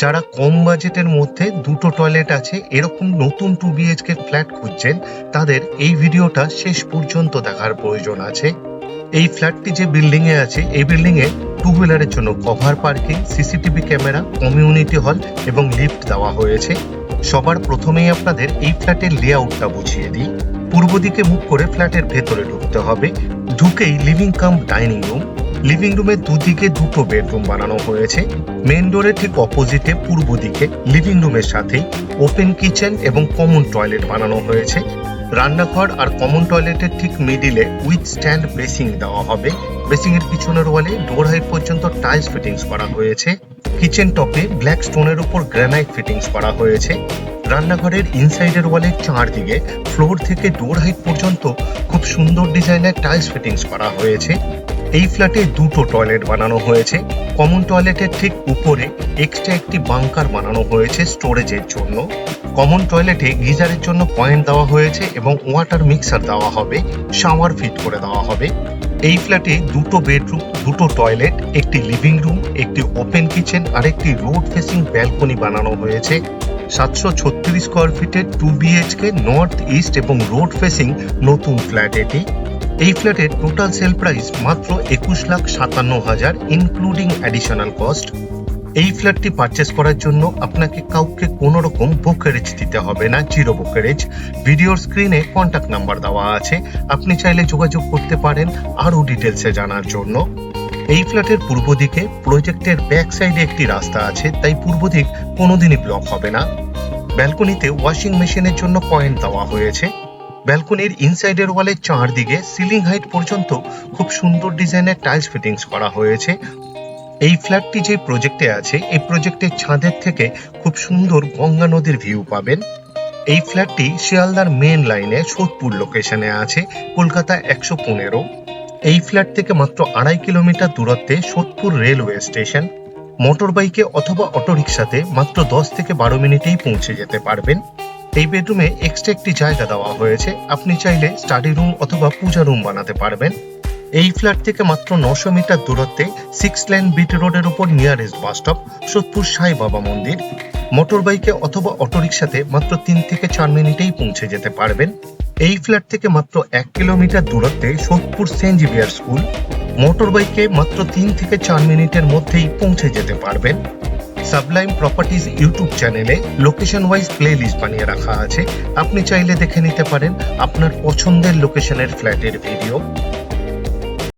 যারা কম বাজেটের মধ্যে দুটো টয়লেট আছে, এরকম নতুন টু বিএইচকে ফ্ল্যাট খুঁজছেন, তাদের এই ভিডিওটা শেষ পর্যন্ত দেখার প্রয়োজন আছে। এই ফ্ল্যাটটি যে বিল্ডিং এ আছে, এই বিল্ডিং এ টু হুইলারের জন্য cover parking CCTV camera community hall এবং লিফট দেওয়া হয়েছে। সবার প্রথমেই আপনাদের এই ফ্ল্যাটের লেআউটটা বুঝিয়ে দিই। পূর্ব দিকে মুখ করে ফ্ল্যাটের ভেতরে ঢুকতে হবে। ঢুকেই living cum dining room living রুমের দুদিকে দুটো বেডরুম বানানো হয়েছে। মেন ডোরের ঠিক অপোজিটে পূর্ব দিকে লিভিং রুমের সাথেই ওপেন কিচেন এবং কমন টয়লেট বানানো হয়েছে। রান্নাঘর আর কমন টয়লেটের ঠিক মিডিলে উইথ স্ট্যান্ড বেসিং দেওয়া হবে। বেসিং এর পিছনের ওয়ালে ডোর হাইট পর্যন্ত টাইলস ফিটিংস করা হয়েছে। কিচেন টপে ব্ল্যাক স্টোনের উপর গ্রানাইট ফিটিংস করা হয়েছে। রান্নাঘরের ইনসাইডের ওয়ালের চারদিকে ফ্লোর থেকে ডোর হাইট পর্যন্ত খুব সুন্দর ডিজাইনের টাইলস ফিটিংস করা হয়েছে। এই ফ্ল্যাটে দুটো টয়লেট বানানো হয়েছে। কমন টয়লেটের ঠিক উপরে এক্সট্রা একটি বাংকার বানানো হয়েছে স্টোরেজের জন্য। কমন টয়লেটে গিজারের জন্য পয়েন্ট দেওয়া হয়েছে এবং ওয়াটার মিক্সার দেওয়া হবে, শাওয়ার ফিট করে দেওয়া হবে। এই ফ্ল্যাটে দুটো বেডরুম, দুটো টয়লেট, একটি লিভিং রুম একটি ওপেন কিচেন আর একটি রোড ফেসিং ব্যালকনি বানানো হয়েছে। সাতশো ছত্রিশ স্কোয়ার ফিটের টু বিএইচকে নর্থ ইস্ট এবং রোড ফেসিং নতুন ফ্ল্যাট এটি। এই ফ্ল্যাটের টোটাল সেল প্রাইস মাত্র একুশ লাখ সাতান্ন হাজার ইনক্লুডিং অ্যাডিশনাল কস্ট এই ফ্ল্যাটটি পারচেস করার জন্য আপনাকে কাউকে কোনো রকম ব্রোকারেজ দিতে হবে না জিরো ব্রোকারেজ ভিডিওর স্ক্রিনে কন্ট্যাক্ট নাম্বার দেওয়া আছে। আপনি চাইলে যোগাযোগ করতে পারেন আরও ডিটেলসে জানার জন্য। এই ফ্ল্যাটের পূর্ব দিকে প্রজেক্টের ব্যাক সাইডে একটি রাস্তা আছে, তাই পূর্ব দিক কোনোদিনই ব্লক হবে না। ব্যালকনিতে ওয়াশিং মেশিনের জন্য পয়েন্ট দেওয়া হয়েছে। ব্যালকনির ইনসাইডের ওয়ালের চারদিকে সিলিং হাইট পর্যন্ত খুব সুন্দর ডিজাইনের টাইলস ফিটিংস করা হয়েছে। এই ফ্ল্যাটটি যে প্রজেক্টে আছে, এই প্রজেক্টের ছাদের থেকে খুব সুন্দর গঙ্গা নদীর ভিউ পাবেন। এই ফ্ল্যাটটি শিয়ালদার মেন লাইনে সোদপুর লোকেশনে আছে, কলকাতা একশো পনেরো। এই ফ্ল্যাট থেকে মাত্র আড়াই কিলোমিটার দূরত্বে সোদপুর রেলওয়ে স্টেশন। মোটর বাইকে অথবা অটোরিকশাতে মাত্র দশ থেকে বারো মিনিটেই পৌঁছে যেতে পারবেন। এই বেডরুমে এক্সট্রা একটি জায়গা দেওয়া হয়েছে। আপনি চাইলে স্টাডি রুম অথবা পূজা রুম বানাতে পারবেন। এই ফ্ল্যাট থেকে মাত্র নশো মিটার দূরত্বে সিক্স লেন বিট রোডের উপর নিয়ারেস্ট বাস স্টপ সোদপুর সাই বাবা মন্দির। মোটর বাইকে অথবা অটোরিকশাতে মাত্র তিন থেকে চার মিনিটেই পৌঁছে যেতে পারবেন। এই ফ্ল্যাট থেকে মাত্র এক কিলোমিটার দূরত্বে Sodepur saint Xavier school. Motor বাইকে মাত্র তিন থেকে চার মিনিটের মধ্যেই পৌঁছে যেতে পারবেন। সাবলাইম প্রপার্টিজ ইউটিউব চ্যানেলে লোকেশন ওয়াইজ প্লে লিস্ট বানিয়ে রাখা আছে। আপনি চাইলে দেখে নিতে পারেন আপনার পছন্দের লোকেশনের ফ্ল্যাটের ভিডিও